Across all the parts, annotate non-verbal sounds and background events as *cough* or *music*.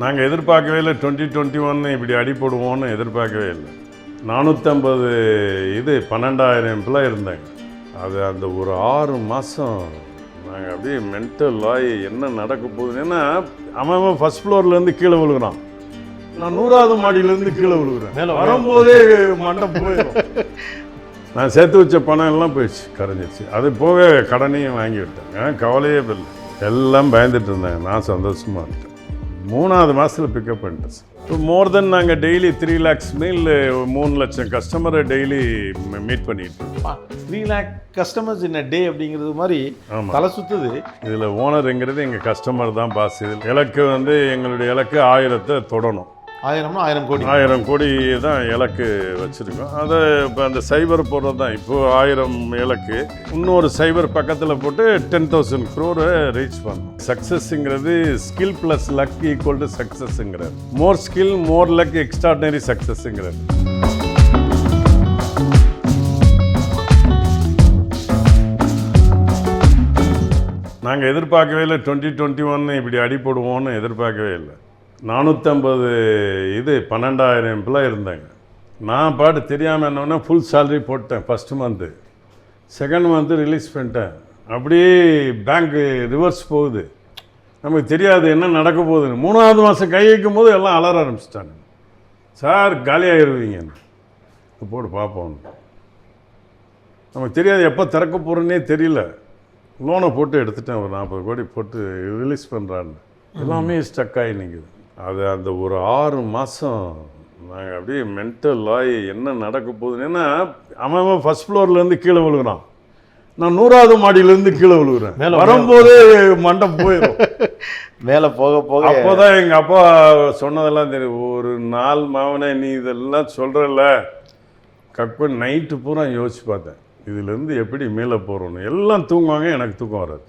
நாங்கள் எதிர்பார்க்கவே இல்லை. டுவெண்ட்டி டுவெண்ட்டி ஒன்று இப்படி அடி போடுவோம்னு எதிர்பார்க்கவே இல்லை. நானூற்றம்பது இது பன்னெண்டாயிரம் எம்ப்ளாய் இருந்தாங்க. அது அந்த ஒரு ஆறு மாதம் நாங்கள் அப்படியே மென்டல் ஆகி என்ன நடக்க போகுது ஏன்னா அவன் ஃபஸ்ட் ஃப்ளோர்லேருந்து கீழே விழுகிறான். நான் நூறாவது மாடியிலேருந்து கீழே விழுகிறேன். வரும்போதே மண்டம் போயிடும். நான் சேர்த்து வச்ச பணம் எல்லாம் போயிடுச்சு கரைஞ்சிருச்சு. அது போக கடனையும் வாங்கி விட்டேன். ஏன் கவலையே இல்லை. எல்லாம் பயந்துட்டு இருந்தாங்க நான் சந்தோஷமாக இருந்தேன். மூணாவது மாதத்தில் பிக்கப் பண்ணிட்டேன் சார் இப்போ மோர் தென் நாங்கள் டெய்லி த்ரீ லேக்ஸ் மீல் மூணு லட்சம் கஸ்டமரை டெய்லி மீட் பண்ணிட்டு இருக்கோம். Three lakh customers in day அப்படிங்கிறது மாதிரி தலை சுத்துது. இதில் ஓனருங்கிறது எங்கள் கஸ்டமர் தான் பாஸ் இதில் இலக்கு வந்து எங்களுடைய இலக்கு ஆயிரத்தை தொடணும். ஆயிரம்னா ஆயிரம் கோடி. ஆயிரம் கோடி தான் இலக்கு வச்சுருக்கோம். அதை இப்போ அந்த சைபர் போடுறது தான். இப்போது ஆயிரம் இலக்கு. இன்னொரு சைபர் பக்கத்தில் போட்டு டென் தௌசண்ட் க்ரோரை ரீச் பண்ணோம். சக்ஸஸ்ங்கிறது skill plus luck equal to சக்ஸஸ்ங்கிறது more skill more luck extraordinary சக்ஸஸ்ங்கிறது நாங்கள் எதிர்பார்க்கவே இல்லை. டுவெண்ட்டி டுவெண்ட்டி ஒன்று இப்படி அடி போடுவோம்னு எதிர்பார்க்கவே இல்லை. நானூற்றம்பது இது பன்னெண்டாயிரம் எம்ப்ளாய் இருந்தாங்க. நான் பாட்டு தெரியாமல் என்னோடனே ஃபுல் சேலரி போட்டேன் first month second month release பண்ணிட்டேன். அப்படியே பேங்க்கு ரிவர்ஸ் போகுது. நமக்கு தெரியாது என்ன நடக்க போகுதுன்னு. மூணாவது மாதம் கை வைக்கும் போது எல்லாம் அலற ஆரம்பிச்சிட்டாங்க சார் காலியாகிருவீங்க போட்டு பார்ப்போம். நமக்கு தெரியாது எப்போ திறக்க போகிறேன்னே தெரியல. லோனை போட்டு எடுத்துட்டேன். ஒரு நாற்பது கோடி போட்டு ரிலீஸ் பண்ணுறான்னு எல்லாமே ஸ்டக் ஆகி நிற்குது அது அந்த ஒரு ஆறு மாதம் நாங்கள் அப்படியே மென்டல் ஆகி என்ன நடக்க போகுதுன்னு ஏன்னா அவன் ஃபஸ்ட் ஃப்ளோர்லேருந்து கீழே விழுகிறான். நான் நூறாவது மாடியிலேருந்து கீழே விழுகிறேன். வரும்போதே மண்டம் போயிடும் *laughs* மேலே போக போக அப்போதான் எங்கள் அப்பா சொன்னதெல்லாம் தெரியும். ஒரு நாள் மாவனே நீ இதெல்லாம் சொல்கிறல்ல கற்ப நைட்டு பூரா யோசிச்சு பார்த்தேன். இதுலேருந்து எப்படி மேலே போகிறோன்னு எல்லாம் தூங்குவாங்க எனக்கு தூக்கம் வராது.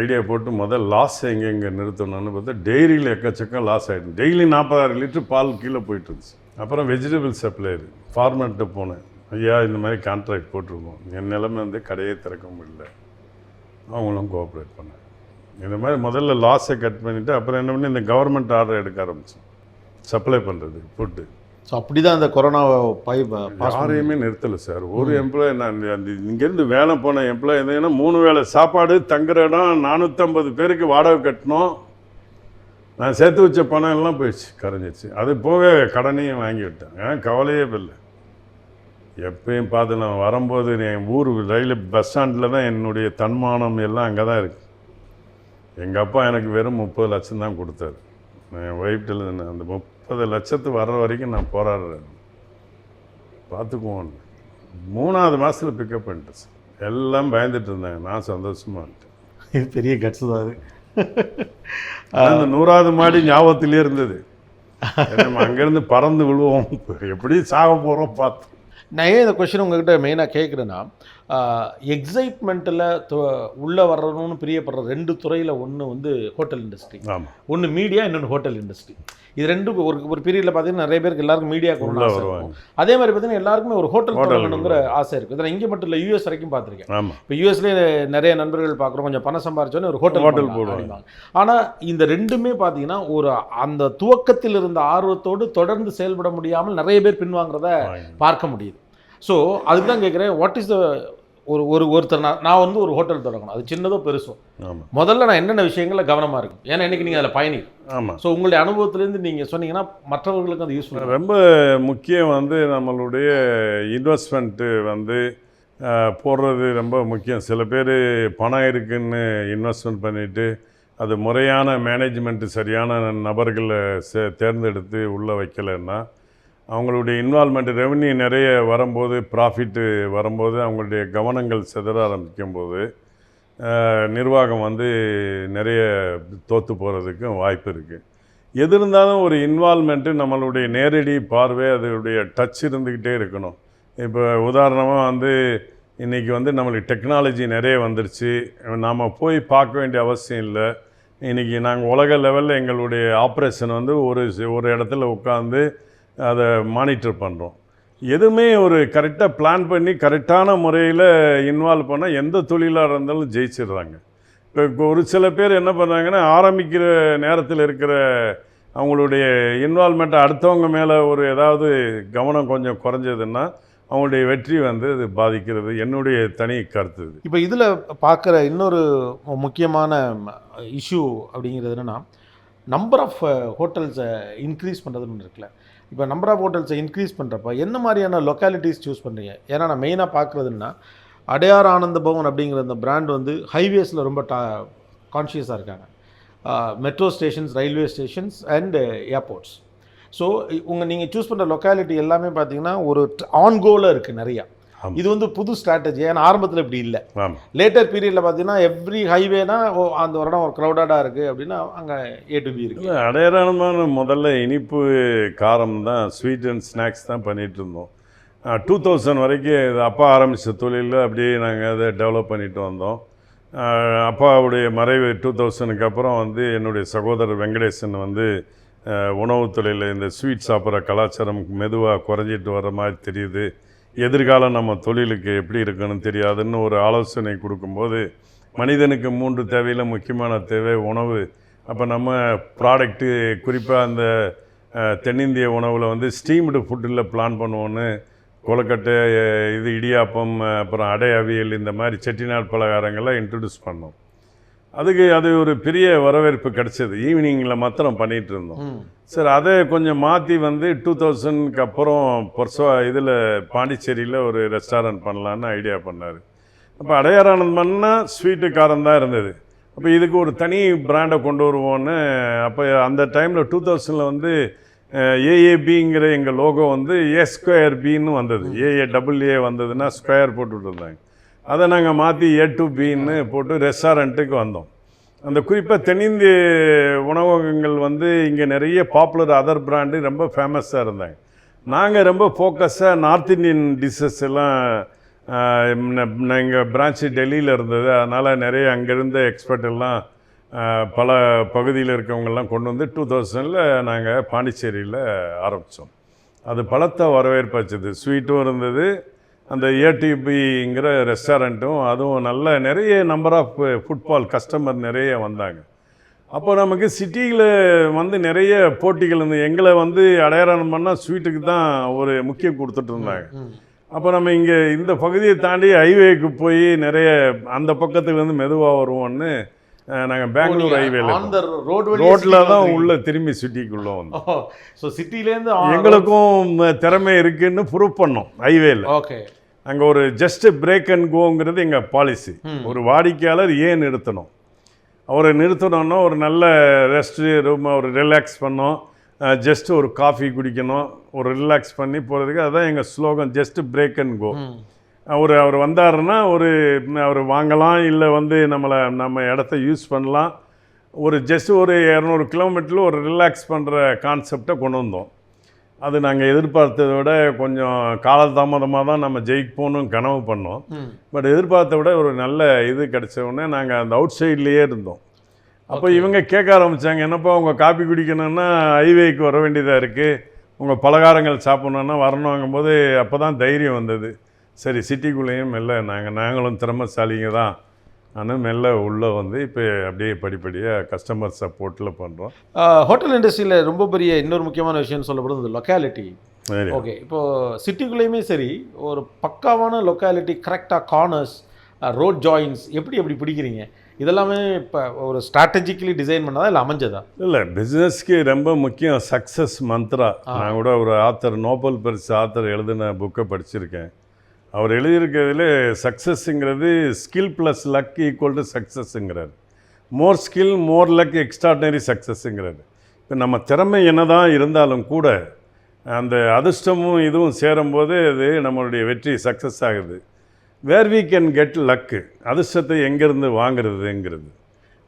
ஐடியா போட்டு முதல் லாஸ் எங்கெங்கே நிறுத்தணும்னு பார்த்தா டெய்ரியில் எக்கச்சக்கம் லாஸ் ஆகிடும் டெய்லி நாற்பதாயிரம் லிட்டர் பால் கீழே போயிட்டு இருந்துச்சு. அப்புறம் வெஜிடபிள் சப்ளையர் ஃபார்மர்கிட்ட போனேன். ஐயா இந்த மாதிரி கான்ட்ராக்ட் போட்டிருக்கோம். என் நிலைமை வந்து கடையே திறக்க முடியல. அவங்களும் கோஆப்ரேட் பண்ணாங்க. இந்த மாதிரி முதல்ல லாஸை கட் பண்ணிவிட்டு அப்புறம் என்ன பண்ணி இந்த கவர்மெண்ட் ஆர்டர் எடுக்க ஆரம்பித்தோம் சப்ளை பண்ணுறது ஃபுட்டு ஸோ அப்படி தான் அந்த கொரோனா பை யாரையுமே நிறுத்தலை சார். ஒரு எம்ப்ளாய் நான் அந்த இங்கேருந்து வேலை போன எம்ப்ளாய் இருந்தீங்கன்னா மூணு வேளை சாப்பாடு தங்குற இடம் நானூற்றம்பது பேருக்கு வாடகை கட்டணும். நான் சேர்த்து வச்ச பணம் எல்லாம் போயிடுச்சு கரைஞ்சிச்சு அது போக கடனையும் வாங்கி விட்டேன். ஏன்? கவலையே இல்லை. எப்பயும் பார்த்து நான் வரும்போது என் ஊர் ரயில் பஸ் ஸ்டாண்டில் தான் என்னுடைய தன்மானம் எல்லாம் அங்கே தான் இருக்குது எங்கள் அப்பா எனக்கு வெறும் முப்பது லட்சம் தான் கொடுத்தாரு. நான் என் ஒய்ஃப்டில் அந்த முப்பது லட்சத்து வர்ற வரைக்கும் நான் போராடுறேன். பார்த்துக்குவோம். மூணாவது மாதத்தில் பிக்கப் பண்ணிட்டேன் சார். எல்லாம் பயந்துட்டு இருந்தாங்க. நான் சந்தோஷமாக இருந்தேன். இது பெரிய கட்ஸ் தான் அது. ஆனா, அந்த நூறாவது மாடி ஞாபகத்திலே இருந்தது. நம்ம அங்கேருந்து பறந்து விழுவோம். எப்படி சாக போகிறோம் பார்த்து. நான் ஏன் இந்த கொஷின் உங்ககிட்ட மெயினாக கேட்குறேன்னா எக்ஸைட்மெண்ட்டில் உள்ளே வரணும்னு பிரியப்படுற ரெண்டு துறையில் ஒன்று வந்து ஹோட்டல் இண்டஸ்ட்ரி ஒன்று மீடியா இன்னொன்று ஹோட்டல் இண்டஸ்ட்ரி இது ரெண்டும் ஒரு ஒரு பீரியடில் பார்த்தீங்கன்னா நிறைய பேருக்கு எல்லாருக்கும் மீடியா உள்ளே வருவாங்க. அதே மாதிரி பார்த்தீங்கன்னா எல்லாருக்குமே ஒரு ஹோட்டல் தொடங்கணுங்கிற ஆசை இருக்குது இதில் இங்கே மட்டும் இல்லை யூஎஸ் வரைக்கும் பார்த்துருக்கேன் இப்போ யூஎஸ்லேயே நிறைய நண்பர்கள் பார்க்குறோம் கொஞ்சம் பணம் சம்பாரிச்சோன்னே ஒரு ஹோட்டல் ஹோட்டல். போடுவாங்க. ஆனால் இந்த ரெண்டுமே பார்த்தீங்கன்னா ஒரு அந்த துவக்கத்தில் இருந்த ஆர்வத்தோடு தொடர்ந்து செயல்பட முடியாமல் நிறைய பேர் பின்வாங்குறத பார்க்க முடியுது. ஸோ அதுக்கு தான் கேட்குறேன் வாட் இஸ் த ஒரு ஒரு ஒருத்தர் நான் நான் வந்து ஒரு ஹோட்டல் தொடங்கணும். அது சின்னதோ பெருசோ. ஆமாம் முதல்ல நான் என்னென்ன விஷயங்கள்ல கவனமாக இருக்கும் ஏன்னா இன்னைக்கு நீங்கள் அதில் பயணி. ஆமாம் ஸோ உங்களுடைய அனுபவத்திலேருந்து நீங்கள் சொன்னீங்கன்னா மற்றவர்களுக்கு அது யூஸ்ஃபுல் ரொம்ப முக்கியம் வந்து நம்மளுடைய இன்வெஸ்ட்மெண்ட்டு வந்து போடுறது ரொம்ப முக்கியம். சில பேர் பணம் இருக்குன்னு இன்வெஸ்ட்மெண்ட் பண்ணிவிட்டு அது முறையான மேனேஜ்மெண்ட்டு சரியான நபர்களை சே தேர்ந்தெடுத்து உள்ளே வைக்கலைன்னா அவங்களுடைய இன்வால்மெண்ட் ரெவன்யூ நிறைய வரும்போது ப்ராஃபிட்டு வரும்போது அவங்களுடைய கவனங்கள் சிதற ஆரம்பிக்கும் போது நிர்வாகம் வந்து நிறைய தோற்று போகிறதுக்கும் வாய்ப்பு இருக்குது எது இருந்தாலும் ஒரு இன்வால்மெண்ட்டு நம்மளுடைய நேரடி பார்வை அதனுடைய டச் இருந்துக்கிட்டே இருக்கணும். இப்போ உதாரணமாக வந்து இன்றைக்கி வந்து நம்மளுக்கு டெக்னாலஜி நிறைய வந்துருச்சு. நாம் போய் பார்க்க வேண்டிய அவசியம் இல்லை. இன்றைக்கி நாங்கள் உலக லெவலில் எங்களுடைய ஆப்ரேஷன் வந்து ஒரு ஒரு இடத்துல உட்காந்து அதை மானிட்டர் பண்ணுறோம் எதுவுமே ஒரு கரெக்டாக பிளான் பண்ணி கரெக்டான முறையில் இன்வால்வ் பண்ணால் எந்த தொழிலாக இருந்தாலும் ஜெயிச்சிடுறாங்க. இப்போ ஒரு சில பேர் என்ன பண்ணுறாங்கன்னா ஆரம்பிக்கிற நேரத்தில் இருக்கிற அவங்களுடைய இன்வால்மெண்ட்டை அடுத்தவங்க மேலே ஒரு ஏதாவது கவனம் கொஞ்சம் குறைஞ்சதுன்னா அவங்களுடைய வெற்றி வந்து இது பாதிக்கிறது. என்னுடைய தனி கருத்து இது. இப்போ இதில் பார்க்குற இன்னொரு முக்கியமான இஷ்யூ அப்படிங்கிறது என்னென்னா நம்பர் ஆஃப் ஹோட்டல்ஸை இன்க்ரீஸ் பண்ணுறதுன்னு இருக்குல்ல. இப்போ நம்பர் ஆஃப் ஹோட்டல்ஸை இன்க்ரீஸ் பண்ணுறப்ப என்ன மாதிரியான லொக்காலிட்டிஸ் சூஸ் பண்ணுறீங்க ஏன்னா நான் மெயினாக பார்க்குறதுன்னா அடையார் ஆனந்த பவன் அப்படிங்கிற அந்த பிராண்ட் வந்து ஹைவேஸில் ரொம்ப டா கான்ஷியஸாக இருக்காங்க. Metro stations railway stations and airports so உங்கள் நீங்கள் சூஸ் பண்ணுற லொக்காலிட்டி எல்லாமே பார்த்தீங்கன்னா ஒரு ஆன்கோவில் இருக்குது நிறையா. இது வந்து புது ஸ்ட்ராட்டஜி ஏன்னா ஆரம்பத்தில் இப்படி இல்லை. ஆமாம் லேட்டர் பீரியடில் பார்த்தீங்கன்னா எவ்ரி ஹைவேனா ஓ அந்த இடம் ஒரு க்ரௌடடாக இருக்குது அப்படின்னா அங்கே ஏ டு பி இருக்குது அடையாளமான முதல்ல இனிப்பு காரம் தான் ஸ்வீட் அண்ட் ஸ்நாக்ஸ் தான் பண்ணிகிட்டு இருந்தோம். டூ தௌசண்ட் வரைக்கும் இது அப்பா ஆரம்பித்த தொழிலில் அப்படியே நாங்கள் அதை டெவலப் பண்ணிட்டு வந்தோம். அப்பாவுடைய மறைவு டூ தௌசண்ட்க்கு அப்புறம் வந்து என்னுடைய சகோதரர் வெங்கடேசன் வந்து ஆஹ் உணவுத் தொழிலில் இந்த ஸ்வீட் சாப்பிட்ற கலாச்சாரம் மெதுவாக குறைஞ்சிட்டு வர மாதிரி தெரியுது. எதிர்காலம் நம்ம தொழிலுக்கு எப்படி இருக்குன்னு தெரியாதுன்னு ஒரு ஆலோசனை கொடுக்கும்போது மனிதனுக்கு மூன்று தேவையில் முக்கியமான தேவை உணவு. அப்போ நம்ம ப்ராடக்ட்டு குறிப்பாக அந்த தென்னிந்திய உணவில் வந்து ஸ்டீம்டு ஃபுட்டில் பிளான் பண்ணுவோன்னு கொழுக்கட்டை இது இடியாப்பம் அப்புறம் அடை அவியல் இந்த மாதிரி செட்டிநாடு பலகாரங்களை இன்ட்ரடியூஸ் பண்ணோம். அதுக்கு அது ஒரு பெரிய வரவேற்பு கிடச்சிது. ஈவினிங்கில் மாத்திரம் பண்ணிகிட்டு இருந்தோம். சார் அதை கொஞ்சம் மாற்றி வந்து டூ தௌசண்ட்க்கு அப்புறம் பொர்சோ இதில் பாண்டிச்சேரியில் ஒரு ரெஸ்டாரண்ட் பண்ணலான்னு ஐடியா பண்ணார். அப்போ அடையாரானந்த் பண்ணால் ஸ்வீட்டு காரம் தான் இருந்தது. அப்போ இதுக்கு ஒரு தனி பிராண்டை கொண்டு வருவோன்னு அப்போ அந்த டைமில் டூ தௌசண்டில் வந்து ஏஏபிங்கிற எங்கள் லோகோ வந்து ஏ ஸ்கொயர் பின்னு வந்தது. ஏஏ டபுள் ஏ வந்ததுன்னா ஸ்கொயர் போட்டுட்டு இருந்தாங்க அதை நாங்கள் மாற்றி ஏ டு பின்னு போட்டு ரெஸ்டாரண்ட்டுக்கு வந்தோம். அந்த குறிப்பாக தென்னிந்திய உணவகங்கள் வந்து இங்கே நிறைய பாப்புலர் அதர் பிராண்டு ரொம்ப ஃபேமஸாக இருந்தாங்க. நாங்கள் ரொம்ப ஃபோக்கஸாக நார்த் இந்தியன் டிஷ்ஷஸ் எல்லாம் எங்கள் பிரான்ச்சு டெல்லியில் இருந்தது. அதனால் நிறைய அங்கேருந்த எக்ஸ்பர்ட் எல்லாம் பல பகுதியில் இருக்கவங்கெல்லாம் கொண்டு வந்து டூ தௌசண்டில் நாங்கள் பாண்டிச்சேரியில் ஆரம்பித்தோம் அது பலத்த வரவேற்பாச்சது ஸ்வீட்டும் இருந்தது. அந்த ஏடிபிங்கிற ரெஸ்டாரண்ட்டும் அதுவும் நல்ல நிறைய நம்பர் ஆஃப் ஃபுட்பால் கஸ்டமர் நிறைய வந்தாங்க. அப்போ நமக்கு சிட்டியில் வந்து நிறைய போட்டிகள் இருந்து எங்களை வந்து அடையாளம் பண்ணால் ஸ்வீட்டுக்கு தான் ஒரு முக்கியம் கொடுத்துட்டு இருந்தாங்க. அப்போ நம்ம இங்கே இந்த பகுதியை தாண்டி ஹைவேக்கு போய் நிறைய அந்த பக்கத்துலேருந்து மெதுவாக வருவோம்னு நாங்கள் பெங்களூர் ஹைவேல ரோட்டில் தான் உள்ள திரும்பி சிட்டிக்குள்ளே வந்தோம். ஸோ சிட்டிலேருந்து எங்களுக்கும் திறமை இருக்குன்னு ப்ரூவ் பண்ணோம் ஹைவேல ஓகே அங்கே ஒரு ஜஸ்ட் பிரேக் அண்ட் கோங்கிறது எங்கள் பாலிசி ஒரு வாடிக்கையாளர் ஏன் நிறுத்தணும்? அவரை நிறுத்தணும்னா ஒரு நல்ல ரெஸ்ட் ரூம் ஒரு ரிலாக்ஸ் பண்ணோம். ஜஸ்ட் ஒரு காஃபி குடிக்கணும். ஒரு ரிலாக்ஸ் பண்ணி போகிறதுக்கு அதுதான் எங்கள் ஸ்லோகம் ஜஸ்ட் பிரேக் அண்ட் கோ அவர் அவர் வந்தாருன்னா ஒரு அவர் வாங்கலாம் இல்லை வந்து நம்மளை நம்ம இடத்த யூஸ் பண்ணலாம். ஒரு ஜஸ்ட் ஒரு இரநூறு கிலோமீட்டரில் ஒரு ரிலாக்ஸ் பண்ணுற கான்செப்டை கொண்டு வந்தோம். அது நாங்கள் எதிர்பார்த்ததை விட கொஞ்சம் காலதாமதமாக தான் நம்ம ஜெயிப்போன்னு கனவு பண்ணோம். பட் எதிர்பார்த்த விட ஒரு நல்ல இது கிடைச்ச உடனே நாங்கள் அந்த அவுட் சைட்லேயே இருந்தோம். அப்போ இவங்க கேட்க ஆரம்பித்தாங்க என்னப்பா உங்கள் காப்பி குடிக்கணும்னா ஹைவேக்கு வர வேண்டியதாக இருக்குது உங்கள் பலகாரங்கள் சாப்பிட்ணுன்னா வரணுங்கும்போது அப்போ தான் தைரியம் வந்தது. சரி சிட்டிக்குள்ளேயும் மெல்ல நாங்கள் நாங்களும் திறமசாலிங்க தான். ஆனால் மெல்ல உள்ளே வந்து இப்போ அப்படியே படிப்படியாக கஸ்டமர் சப்போர்ட்டில் பண்ணுறோம் ஹோட்டல் இண்டஸ்ட்ரியில் ரொம்ப பெரிய இன்னொரு முக்கியமான விஷயம் சொல்லப்படுறது லொக்காலிட்டி சரி. ஓகே இப்போ சிட்டிக்குள்ளேயுமே சரி ஒரு பக்காவான லொக்காலிட்டி கரெக்டாக கார்னர்ஸ் ரோட் ஜாயின்ஸ் எப்படி எப்படி பிடிக்கிறீங்க? இதெல்லாமே இப்போ ஒரு ஸ்ட்ராட்டஜிக்கலி டிசைன் பண்ணதா இல்லை அமைஞ்சதா? இல்லை பிஸ்னஸ்க்கு ரொம்ப முக்கியம் சக்ஸஸ் மந்த்ரா நான் கூட ஒரு ஆத்தர் நோபல் பரிசு ஆத்தர் எழுதின புக்கை படிச்சிருக்கேன். அவர் எழுதியிருக்கிறதுல சக்ஸஸ்ங்கிறது skill plus luck equal to சக்ஸஸ்ங்கிறார் more skill more luck extraordinary சக்ஸஸ்ங்கிறாரு இப்போ நம்ம திறமை என்னதான் இருந்தாலும் கூட அந்த அதிர்ஷ்டமும் இதுவும் சேரும்போது அது நம்மளுடைய வெற்றி சக்ஸஸ் ஆகுது. Where we can get luck அதிர்ஷ்டத்தை எங்கேருந்து வாங்குறதுங்கிறது.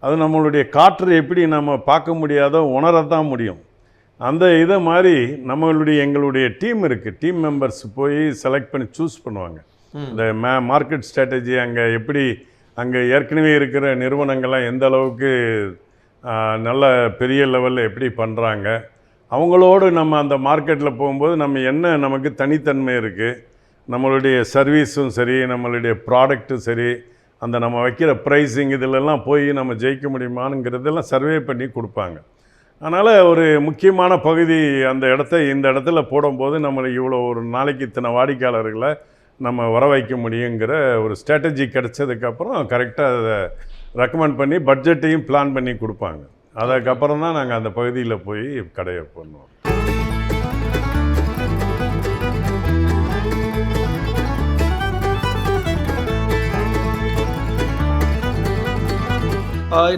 அது நம்மளுடைய காற்று எப்படி நம்ம பார்க்க முடியாதோ உணரத்தான் முடியும். அந்த இதை மாதிரி நம்மளுடைய எங்களுடைய டீம் இருக்குது டீம் மெம்பர்ஸ் போய் செலக்ட் பண்ணி சூஸ் பண்ணுவாங்க. இந்த மே மார்க்கெட் ஸ்ட்ராட்டஜி அங்கே எப்படி அங்கே ஏற்கனவே இருக்கிற நிறுவனங்கள்லாம் எந்த அளவுக்கு நல்ல பெரிய லெவலில் எப்படி பண்ணுறாங்க அவங்களோடு நம்ம அந்த மார்க்கெட்டில் போகும்போது நம்ம என்ன நமக்கு தனித்தன்மை இருக்குது நம்மளுடைய சர்வீஸும் சரி நம்மளுடைய ப்ராடக்ட்டும் சரி அந்த நம்ம வைக்கிற ப்ரைஸிங் இதிலெல்லாம் போய் நம்ம ஜெயிக்க முடியுமாங்கிறதெல்லாம் சர்வே பண்ணி கொடுப்பாங்க. அதனால் ஒரு முக்கியமான பகுதி அந்த இடத்த இந்த இடத்துல போடும்போது நம்மளுக்கு இவ்வளோ ஒரு நாளைக்கு இத்தனை வாடிக்கையாளர்களை நம்ம வர வைக்க முடியுங்கிற ஒரு ஸ்ட்ராட்டஜி கிடைச்சதுக்கப்புறம் கரெக்டாக அதை ரெக்கமெண்ட் பண்ணி பட்ஜெட்டையும் பிளான் பண்ணி கொடுப்பாங்க. அதுக்கப்புறம் தான் நாங்கள் அந்த பகுதியில் போய் கடையை பண்ணுவோம்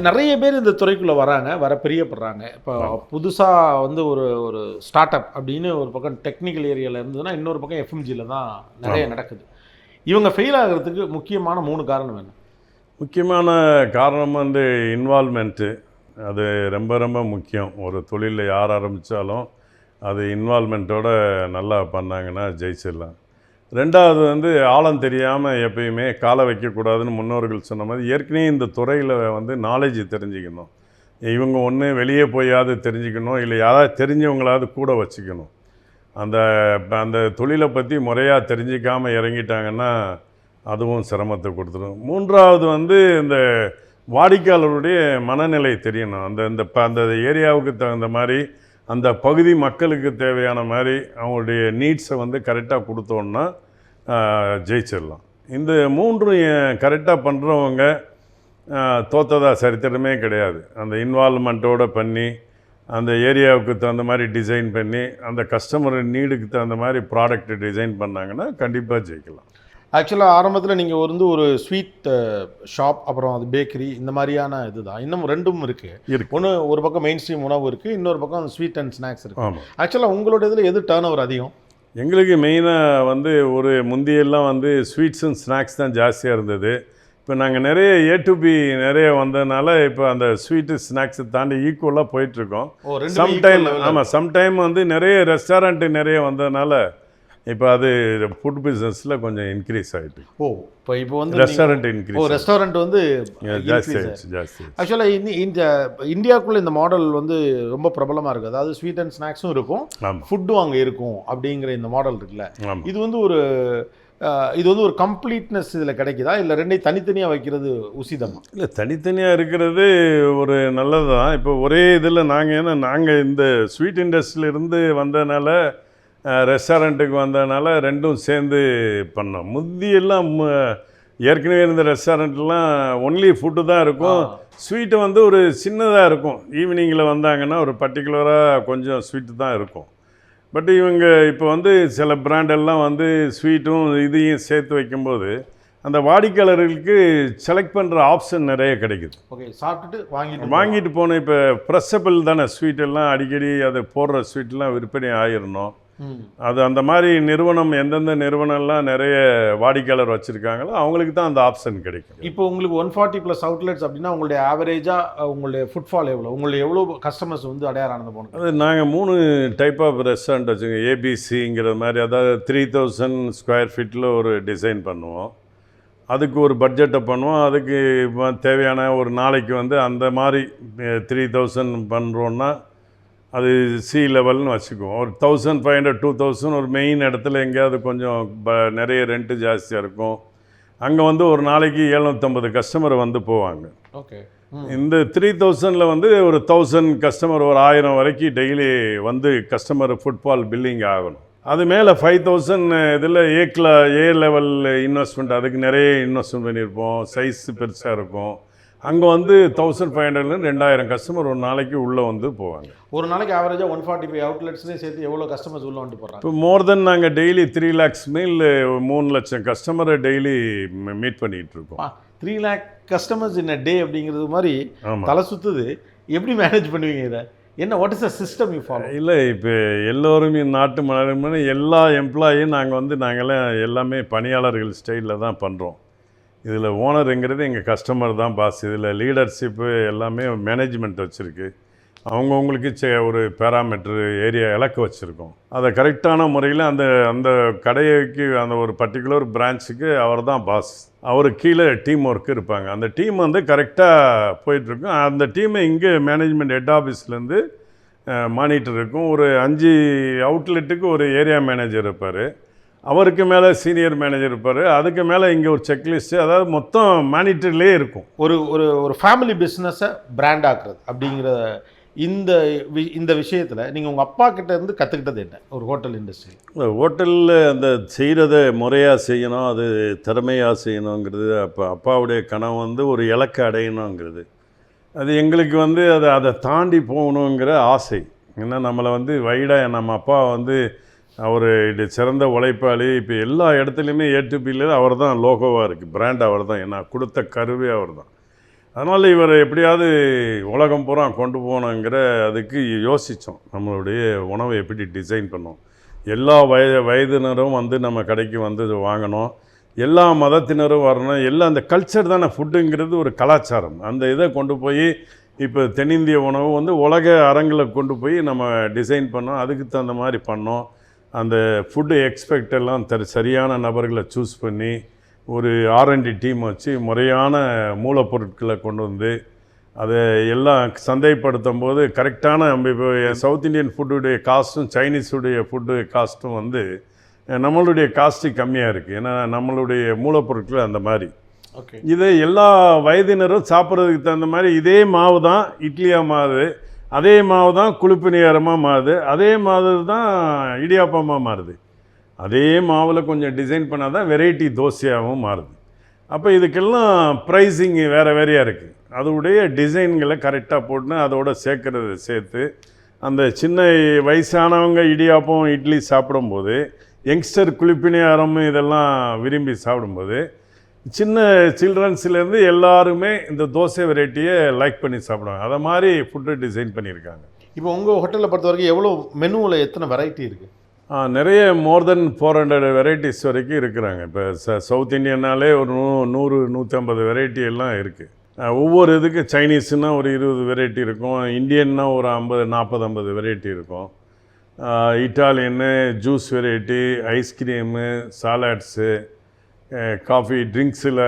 நிறைய பேர் இந்த துறைக்குள்ளே வராங்க வர பிரியப்படுறாங்க. இப்போ புதுசாக வந்து ஒரு ஒரு ஸ்டார்ட் அப் அப்படின்னு ஒரு பக்கம் டெக்னிக்கல் ஏரியாவில் இருந்ததுன்னா இன்னொரு பக்கம் எஃப்எம்ஜியில் தான் நிறைய நடக்குது. இவங்க ஃபெயில் ஆகிறதுக்கு முக்கியமான மூணு காரணம் என்ன? முக்கியமான காரணம் வந்து இன்வால்மெண்ட்டு அது ரொம்ப ரொம்ப முக்கியம். ஒரு தொழிலில் யார் ஆரம்பித்தாலும் அது இன்வால்மெண்ட்டோட நல்லா பண்ணாங்கன்னா ஜெயிச்சிடலாம். ரெண்டாவது வந்து ஆழம் தெரியாமல் எப்பயுமே காலை வைக்கக்கூடாதுன்னு முன்னோர்கள் சொன்ன மாதிரி ஏற்கனவே இந்த துறையில் வந்து நாலேஜ் தெரிஞ்சுக்கணும். இவங்க ஒன்று வெளியே போயாவது தெரிஞ்சுக்கணும் இல்லை யாராவது தெரிஞ்சவங்களாவது கூட வச்சுக்கணும். அந்த அந்த தொழிலை பற்றி முறையாக தெரிஞ்சிக்காமல் இறங்கிட்டாங்கன்னா அதுவும் சிரமத்தை கொடுத்துடும் மூன்றாவது வந்து இந்த வாடிக்கையாளருடைய மனநிலை தெரியணும். அந்த இந்த ப அந்த ஏரியாவுக்கு தகுந்த மாதிரி அந்த பகுதி மக்களுக்கு தேவையான மாதிரி அவங்களுடைய நீட்ஸை வந்து கரெக்டாக கொடுத்தோன்னா ஜெயிச்சிடலாம். இந்த மூன்றும் கரெக்டாக பண்ணுறவங்க தோத்ததா சரித்திரமே கிடையாது. அந்த இன்வால்மெண்ட்டோடு பண்ணி அந்த ஏரியாவுக்கு தகுந்த மாதிரி டிசைன் பண்ணி அந்த கஸ்டமர் நீடுக்கு தகுந்த மாதிரி ப்ராடக்ட் டிசைன் பண்ணாங்கன்னா கண்டிப்பாக ஜெயிக்கலாம். ஆக்சுவலாக ஆரம்பத்தில் நீங்கள் வந்து ஒரு ஸ்வீட் ஷாப் அப்புறம் அது பேக்கரி இந்த மாதிரியான இதுதான். இன்னும் ரெண்டும் இருக்குது இருக்கு. ஒன்று ஒரு பக்கம் மெயின் ஸ்ட்ரீம் உணவு இருக்குது இன்னொரு பக்கம் அந்த ஸ்வீட் அண்ட் ஸ்நாக்ஸ் இருக்குது ஆக்சுவலாக உங்களோட இதில் எது டேர்ன் ஓவர் அதிகம்? எங்களுக்கு மெயினாக வந்து ஒரு முந்தியெல்லாம் வந்து ஸ்வீட்ஸ் அண்ட் ஸ்நாக்ஸ் தான் ஜாஸ்தியாக இருந்தது. இப்போ நாங்கள் நிறைய ஏ டு பி நிறைய வந்ததுனால இப்போ அந்த ஸ்வீட்டு ஸ்நாக்ஸை தாண்டி ஈக்குவலாக போயிட்டுருக்கோம் சம்டைம் ஆமாம் சம்டைம் வந்து நிறைய ரெஸ்டாரண்ட்டு நிறைய வந்ததுனால இப்போ அது ஃபுட் பிஸ்னஸில் கொஞ்சம் இன்க்ரீஸ் ஆகிட்டு ஓ இப்போ இப்போ வந்து ரெஸ்டாரண்ட் ஓ இன்க்ரீஸ் ரெஸ்டாரண்ட் வந்து ஜாஸ்தி ஆயிடுச்சு ஜாஸ்தி. ஆக்சுவலாக இந்த இந்த இந்தியாவுக்குள்ள இந்த மாடல் வந்து ரொம்ப பிரபலமாக இருக்குது அதாவது ஸ்வீட் அண்ட் ஸ்நாக்ஸும் இருக்கும். ஃபுட்டும் அங்கே இருக்கும் அப்படிங்கிற இந்த மாடல் இருக்குல்ல. இது வந்து ஒரு இது வந்து ஒரு கம்ப்ளீட்னஸ் இதில் கிடைக்குதா? இல்லை ரெண்டையும் தனித்தனியாக வைக்கிறது உசிதமா? இல்லை தனித்தனியாக இருக்கிறது ஒரு நல்லது தான் இப்போ ஒரே இதில் நாங்கள் ஏன்னா நாங்கள் இந்த ஸ்வீட் இண்டஸ்ட்ரியிலேருந்து வந்ததுனால ரெஸ்டாரண்ட்டுக்கு வந்ததுனால ரெண்டும் சேர்ந்து பண்ணோம். முந்தியெல்லாம் ஏற்கனவே இருந்த ரெஸ்டாரண்ட்லாம் ஒன்லி ஃபுட்டு தான் இருக்கும். ஸ்வீட்டு வந்து ஒரு சின்னதாக இருக்கும். ஈவினிங்கில் வந்தாங்கன்னா ஒரு பர்டிகுலராக கொஞ்சம் ஸ்வீட்டு தான் இருக்கும். பட் இவங்க இப்போ வந்து சில பிராண்டெல்லாம் வந்து ஸ்வீட்டும் இதையும் சேர்த்து வைக்கும்போது அந்த வாடிக்கையாளர்களுக்கு செலக்ட் பண்ணுற ஆப்ஷன் நிறைய கிடைக்குது. ஓகே சாப்பிட்டுட்டு வாங்கிட்டு வாங்கிட்டு போன இப்போ ப்ரெஸ்ஸபிள் தானே ஸ்வீட் எல்லாம் அடிக்கடி அது போடுற ஸ்வீட்லாம் விற்பனை ஆயிடணும். அது அந்த மாதிரி நிறுவனம் எந்தெந்த நிறுவனம்லாம் நிறைய வாடிக்கையாளர் வச்சுருக்காங்களோ அவங்களுக்கு தான் அந்த ஆப்ஷன் கிடைக்கும். இப்போ உங்களுக்கு ஒன் ஃபார்ட்டி ப்ளஸ் அவுட்லெட்ஸ் அப்படின்னா உங்களுடைய ஆவரேஜாக உங்களுடைய ஃபுட்ஃபால் எவ்வளோ உங்களுடைய எவ்வளோ கஸ்டமர்ஸ் வந்து அடையார் ஆனந்த போனது? அது நாங்கள் மூணு டைப் ஆஃப் ரெஸ்டாரண்ட் வச்சுக்கோங்க. ஏபிசிங்கிற மாதிரி அதாவது த்ரீ தௌசண்ட் ஸ்கொயர் ஃபீட்டில் ஒரு டிசைன் பண்ணுவோம். அதுக்கு ஒரு பட்ஜெட்டை பண்ணுவோம். அதுக்கு தேவையான ஒரு நாளைக்கு வந்து அந்த மாதிரி த்ரீ தௌசண்ட் பண்ணுறோன்னா அது சி லெவல்னு வச்சுக்குவோம். ஒரு thousand five hundred two thousand ஒரு மெயின் இடத்துல எங்கேயாவது கொஞ்சம் ப நிறைய ரெண்ட்டு ஜாஸ்தியாக இருக்கும். அங்கே வந்து ஒரு நாளைக்கு எழுநூற்றம்பது கஸ்டமர் வந்து போவாங்க. ஓகே. இந்த த்ரீ தௌசண்டில் வந்து ஒரு தௌசண்ட் கஸ்டமர் ஒரு ஆயிரம் வரைக்கும் டெய்லி வந்து கஸ்டமர் ஃபுட்பால் பில்லிங் ஆகணும். அது மேலே ஃபைவ் தௌசண்ட் இதில் ஏக்கில் ஏ லெவல் இன்வெஸ்ட்மெண்ட் அதுக்கு நிறைய இன்வெஸ்ட்மெண்ட் பண்ணியிருப்போம். சைஸ் பெருசாக இருக்கும். அங்கே வந்து தௌசண்ட் ஃபைவ் ஹண்ட்ரட்லேருந்து ரெண்டாயிரம் கஸ்டமர் ஒரு நாளைக்கு உள்ளே வந்து போவாங்க. ஒரு நாளைக்கு ஆவரேஜாக ஒன் ஃபார்ட்டி ஃபைவ் அவுட்லெட்ஸ்லேயும் சேர்த்து எவ்வளோ கஸ்டமர்ஸ் உள்ள வந்து போடுறாங்க இப்போ மோர் தென் நாங்கள் டெய்லி த்ரீ லேக்ஸ் மீல் மூணு லட்சம் கஸ்டமரை டெய்லி மீட் பண்ணிகிட்டு இருக்கோம். Three lakh customers in a day அப்படிங்கிறது மாதிரி தலை சுத்துது. எப்படி மேனேஜ் பண்ணுவீங்க இதை? என்ன what is the system you follow இல்லை இப்போ எல்லோருமே நாட்டு மலருமே எல்லா எம்ப்ளாயும் நாங்கள் வந்து நாங்களாம் எல்லாமே பணியாளர்கள் ஸ்டைலில் தான் பண்ணுறோம் இதில் ஓனருங்கிறது எங்கள் கஸ்டமர் தான் பாஸ் இதில் லீடர்ஷிப்பு எல்லாமே மேனேஜ்மெண்ட் வச்சுருக்கு. அவங்கவுங்களுக்கு சே ஒரு பேராமீட்ரு ஏரியா இலக்கு வச்சுருக்கோம். அதை கரெக்டான முறையில் அந்த அந்த கடைக்கு அந்த ஒரு பர்டிகுலர் பிரான்ச்சுக்கு அவர் தான் பாஸ் அவர் கீழே டீம் ஒர்க் இருப்பாங்க. அந்த டீம் வந்து கரெக்டாக போயிட்டுருக்கும். அந்த டீமை இங்கே மேனேஜ்மெண்ட் ஹெட் ஆஃபீஸ்லேருந்து மானிட்டர் இருக்கும். ஒரு அஞ்சு அவுட்லெட்டுக்கு ஒரு ஏரியா மேனேஜர் இருப்பார். அவருக்கு மேலே சீனியர் மேனேஜர் இருப்பார். அதுக்கு மேலே இங்கே ஒரு செக்லிஸ்ட்டு அதாவது மொத்தம் மானிட்டர்லேயே இருக்கும். ஒரு ஒரு ஒரு ஃபேமிலி பிஸ்னஸை பிராண்ட் ஆக்குறது அப்படிங்கிற இந்த வி- இந்த விஷயத்தில் நீங்கள் உங்கள் அப்பா கிட்ட இருந்து கற்றுக்கிட்டது என்ன? ஒரு ஹோட்டல் இண்டஸ்ட்ரி ஹோட்டலில் அந்த செய்கிறத முறையாக செய்யணும் அது திறமையாக செய்யணுங்கிறது அப்போ அப்பாவுடைய கனவு வந்து ஒரு இலக்கை அடையணுங்கிறது. அது எங்களுக்கு வந்து அதை அதை தாண்டி போகணுங்கிற ஆசை. ஏன்னா நம்மளை வந்து வைடாக நம்ம அப்பா வந்து அவர் இது சிறந்த உழைப்பாளி. இப்போ எல்லா இடத்துலையுமே ஏடிபியில் அவர் தான் லோகோவாக இருக்குது பிராண்ட் அவர் தான் ஏன்னா கொடுத்த கருவே அவர் தான் அதனால் இவர் எப்படியாவது உலகம் பூரா கொண்டு போகணுங்கிற அதுக்கு யோசித்தோம் நம்மளுடைய உணவை எப்படி டிசைன் பண்ணோம். எல்லா வய வயதினரும் வந்து நம்ம கடைக்கு வந்து வாங்கணும். எல்லா மதத்தினரும் வரணும். எல்லா அந்த கல்ச்சர் தானே ஃபுட்டுங்கிறது ஒரு கலாச்சாரம். அந்த இதை கொண்டு போய் இப்போ தென்னிந்திய உணவு வந்து உலக அரங்கில் கொண்டு போய் நம்ம டிசைன் பண்ணோம். அதுக்கு தகுந்த மாதிரி பண்ணோம். அந்த ஃபுட்டு எக்ஸ்பெக்ட் எல்லாம் தரு சரியான நபர்களை சூஸ் பண்ணி ஒரு ஆர்என்டி டீம் வச்சு முறையான மூலப்பொருட்களை கொண்டு வந்து அதை எல்லாம் சந்தைப்படுத்தும் போது கரெக்டான நம்ம இப்போ சவுத் இந்தியன் ஃபுட்டுடைய காஸ்ட்டும் சைனீஸுடைய ஃபுட்டு காஸ்ட்டும் வந்து நம்மளுடைய காஸ்ட்டு கம்மியாக இருக்குது ஏன்னா நம்மளுடைய மூலப்பொருட்கள் அந்த மாதிரி. ஓகே இதை எல்லா வயதினரும் சாப்பிட்றதுக்கு தகுந்த மாதிரி இதே மாவு தான் இட்லியாக மாறுது அதே மாவு தான் குழுப்பினியாரமாக மாறுது. அதே மாவு தான் இடியாப்பமாக மாறுது. அதே மாவில் கொஞ்சம் டிசைன் பண்ணால் தான் வெரைட்டி தோசையாகவும் மாறுது. அப்போ இதுக்கெல்லாம் ப்ரைஸிங் வேறு வேறையாக இருக்குது அதோடைய டிசைன்களை கரெக்டாக போட்டு அதோட சேர்க்குறத சேர்த்து அந்த சின்ன வயசானவங்க இடியாப்பம் இட்லி சாப்பிடும்போது யங்ஸ்டர் குளிப்பினியாரம் இதெல்லாம் விரும்பி சாப்பிடும்போது சின்ன சில்ட்ரன்ஸ்லேருந்து எல்லாருமே இந்த தோசை வெரைட்டியை லைக் பண்ணி சாப்பிடுவாங்க. அதை மாதிரி ஃபுட்டு டிசைன் பண்ணியிருக்காங்க. இப்போ உங்கள் ஹோட்டலை பொறுத்த வரைக்கும் எவ்வளோ மெனுவில் எத்தனை வெரைட்டி இருக்குது நிறைய more than four hundred varieties வரைக்கும் இருக்கிறாங்க. இப்போ ச சவுத் இந்தியனாலே ஒரு நூ நூறு நூற்றம்பது வெரைட்டி எல்லாம் இருக்குது ஒவ்வொரு இதுக்கு சைனீஸ்னா ஒரு இருபது வெரைட்டி இருக்கும். இந்தியன்னா ஒரு ஐம்பது நாற்பது ஐம்பது வெரைட்டி இருக்கும். இட்டாலியன்னு juice variety ice cream salads coffee ட்ரிங்க்ஸில்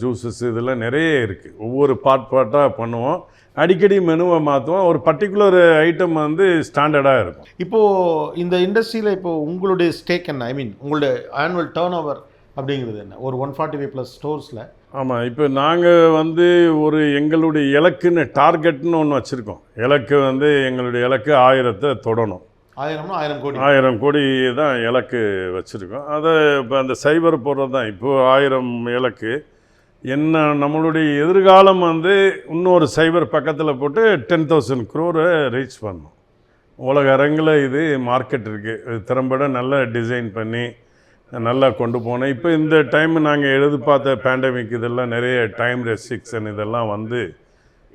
juices இதெல்லாம் நிறைய இருக்குது ஒவ்வொரு பார்ட் பார்ட்டாக பண்ணுவோம். அடிக்கடி மெனுவை மாற்றுவோம் ஒரு பர்டிகுலர் ஐட்டம் வந்து ஸ்டாண்டர்டாக இருக்கும். இப்போது இந்த இண்டஸ்ட்ரியில் இப்போ உங்களுடைய ஸ்டேக் என்ன? ஐ மீன் உங்களுடைய ஆனுவல் டேர்ன் ஓவர் அப்படிங்கிறது என்ன? ஒரு ஒன் ஃபார்ட்டி ஃபைவ் ப்ளஸ் ஸ்டோர்ஸில் ஆமாம் இப்போ நாங்கள் வந்து ஒரு எங்களுடைய இலக்குன்னு டார்கெட்னு ஒன்று வச்சுருக்கோம். இலக்கு வந்து எங்களுடைய இலக்கு ஆயிரத்தை தொடணும். ஆயிரம்னா ஆயிரம் கோடி. ஆயிரம் கோடி தான் இலக்கு வச்சுருக்கோம். அதை இப்போ அந்த சைபர் போடுறது தான். இப்போது ஆயிரம் இலக்கு. என்ன நம்மளுடைய எதிர்காலம் வந்து இன்னொரு சைபர் பக்கத்தில் போட்டு டென் தௌசண்ட் க்ரோரை ரீச் பண்ணோம். உலக அரங்கில் இது மார்க்கெட் இருக்குது திறம்பட நல்லா டிசைன் பண்ணி நல்லா கொண்டு போனேன் இப்போ இந்த டைம் நாங்கள் எதிர்பார்த்த பேண்டமிக் இதெல்லாம் நிறைய டைம் ரெஸ்ட்ரிக்ஷன் இதெல்லாம் வந்து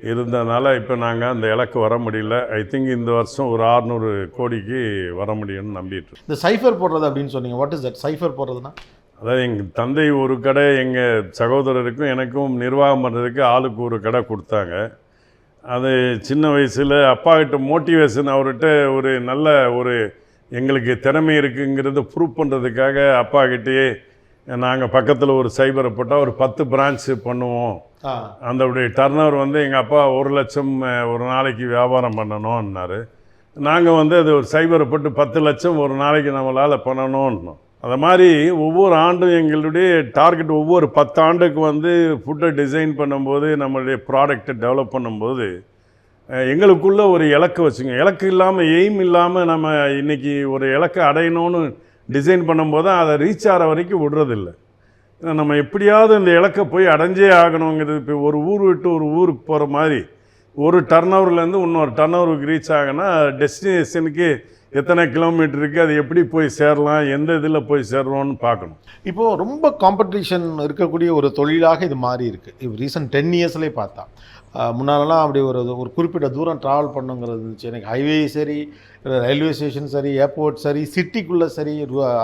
இருந்ததுனால இப்போ நாங்கள் அந்த இலக்கு வர முடியல. ஐ திங்க் இந்த வருஷம் ஒரு 600 கோடிக்கு வர முடியும்னு நம்பிட்டு. இந்த சைஃபர் போடுறது அப்படின்னு சொன்னீங்க. வாட் இஸ் தட் சைஃபர் போடுறதுன்னா? அதாவது எங்கள் தந்தை ஒரு கடை எங்கள் சகோதரருக்கும் எனக்கும் நிர்வாகம் பண்ணுறதுக்கு ஆளுக்கு ஒரு கடை கொடுத்தாங்க. அது சின்ன வயசில் அப்பா கிட்ட மோட்டிவேஷன் அவர்கிட்ட ஒரு நல்ல ஒரு எங்களுக்கு திறமை இருக்குங்கிறத ப்ரூவ் பண்ணுறதுக்காக அப்பா கிட்டேயே நாங்கள் பக்கத்தில் ஒரு சைபரை போட்டால் ஒரு பத்து பிரான்ச்சு பண்ணுவோம். அதோடைய டர்னர் வந்து எங்கள் அப்பா ஒரு லட்சம் ஒரு நாளைக்கு வியாபாரம் பண்ணணும்னாரு. நாங்கள் வந்து அது ஒரு சைபரை போட்டு பத்து லட்சம் ஒரு நாளைக்கு நம்மளால் பண்ணணும்னோம் அது மாதிரி ஒவ்வொரு ஆண்டும் எங்களுடைய டார்கெட் ஒவ்வொரு பத்து ஆண்டுக்கு வந்து ஃபுட்டை டிசைன் பண்ணும்போது நம்மளுடைய ப்ராடக்ட்டை டெவலப் பண்ணும்போது எங்களுக்குள்ள ஒரு இலக்கு வச்சுங்க. இலக்கு இல்லாமல் எய்ம் இல்லாமல் நம்ம இன்னைக்கு ஒரு இலக்கை அடையணும்னு டிசைன் பண்ணும்போது அதை ரீச் ஆகிற வரைக்கும் விடுறதில்ல. நம்ம எப்படியாவது இந்த இலக்கை போய் அடைஞ்சே ஆகணுங்கிறது இப்போ ஒரு ஊர் விட்டு ஒரு ஊருக்கு போகிற மாதிரி ஒரு டர்ன் ஓவர்லேருந்து இன்னொரு டர்ன் ஓவருக்கு ரீச் ஆகினா டெஸ்டினேஷனுக்கு எத்தனை கிலோமீட்டர் இருக்குது அது எப்படி போய் சேரலாம் எந்த இதில் போய் சேர்றோம்னு பார்க்கணும். இப்போது ரொம்ப காம்படிஷன் இருக்கக்கூடிய ஒரு தொழிலாக இது மாறி இருக்குது இப்போ ரீசன்ட் டென் இயர்ஸ்லேயே பார்த்தா. முன்னாலலாம் அப்படி ஒரு ஒரு குறிப்பிட்ட தூரம் ட்ராவல் பண்ணுங்கிறது இருந்துச்சு. எனக்கு ஹைவே சரி ரயில்வே ஸ்டேஷன் சரி ஏர்போர்ட் சரி சிட்டிக்குள்ளே சரி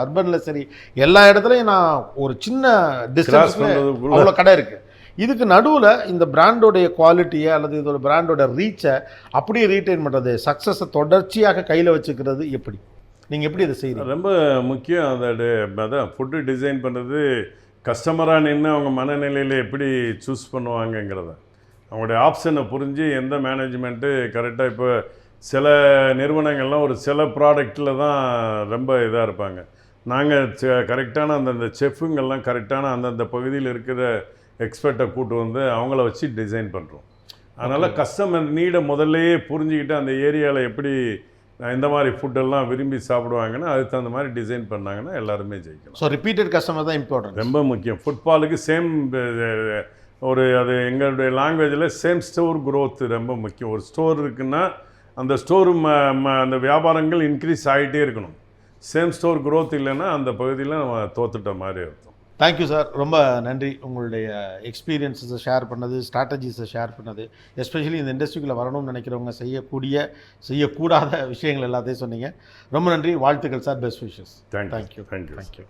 அர்பனில் சரி எல்லா இடத்துலையும் நான் ஒரு சின்ன டிஸ்டன்ஸ் அவ்வளோ கடை இருக்குது இதுக்கு நடுவில் இந்த பிராண்டோடைய குவாலிட்டியை அல்லது இதோட பிராண்டோட ரீச்சை அப்படியே ரீட்டைன் பண்ணுறது சக்ஸஸை தொடர்ச்சியாக கையில் வச்சுக்கிறது எப்படி? நீங்கள் எப்படி இதை செய்கிறீங்க ரொம்ப முக்கியம் அதோட அதான் ஃபுட்டு டிசைன் பண்ணுறது கஸ்டமராக நின்று அவங்க மனநிலையில் எப்படி சூஸ் பண்ணுவாங்கங்கிறத. அவங்களுடைய ஆப்ஷனை புரிஞ்சு எந்த மேனேஜ்மெண்ட்டு கரெக்டாக இப்போ சில நிறுவனங்கள்லாம் ஒரு சில ப்ராடக்ட்டில் தான் ரொம்ப இதாக இருப்பாங்க. நாங்கள் கரெக்டான அந்தந்த செஃப்புங்கெல்லாம் கரெக்டான அந்தந்த பகுதியில் இருக்கிற எக்ஸ்பர்ட்டை கூட்டு வந்து அவங்கள வச்சு டிசைன் பண்ணுறோம் அதனால் கஸ்டமர் நீடை முதல்லயே புரிஞ்சுக்கிட்டு அந்த ஏரியாவில் எப்படி இந்த மாதிரி ஃபுட்டெல்லாம் விரும்பி சாப்பிடுவாங்கன்னா அதுக்கு தகுந்த மாதிரி டிசைன் பண்ணாங்கன்னா எல்லாருமே ஜெயிக்கலாம். ஸோ ரிப்பீட்டட் கஸ்டமர் தான் இம்பார்ட்டன்ட் ரொம்ப முக்கியம். ஃபுட்பாலுக்கு சேம் ஒரு அது எங்களுடைய லாங்குவேஜில் சேம் ஸ்டோர் growth ரொம்ப முக்கியம். ஒரு ஸ்டோர் இருக்குன்னா அந்த ஸ்டோர் அந்த வியாபாரங்கள் இன்க்ரீஸ் ஆகிட்டே இருக்கணும். சேம் ஸ்டோர் growth இல்லைன்னா அந்த பகுதியில் நம்ம தோத்துட்ட மாதிரி அர்த்தம். தேங்க்யூ சார் ரொம்ப நன்றி உங்களுடைய எக்ஸ்பீரியன்ஸஸை ஷேர் பண்ணது ஸ்ட்ராட்டஜிஸை ஷேர் பண்ணது. எஸ்பெஷலி இந்த இண்டஸ்ட்ரிக்குள்ளே வரணும்னு நினைக்கிறவங்க செய்யக்கூடிய செய்யக்கூடாத விஷயங்கள் எல்லாத்தையும் சொன்னீங்க. ரொம்ப நன்றி. வாழ்த்துக்கள் sir best wishes thank you thank you thank you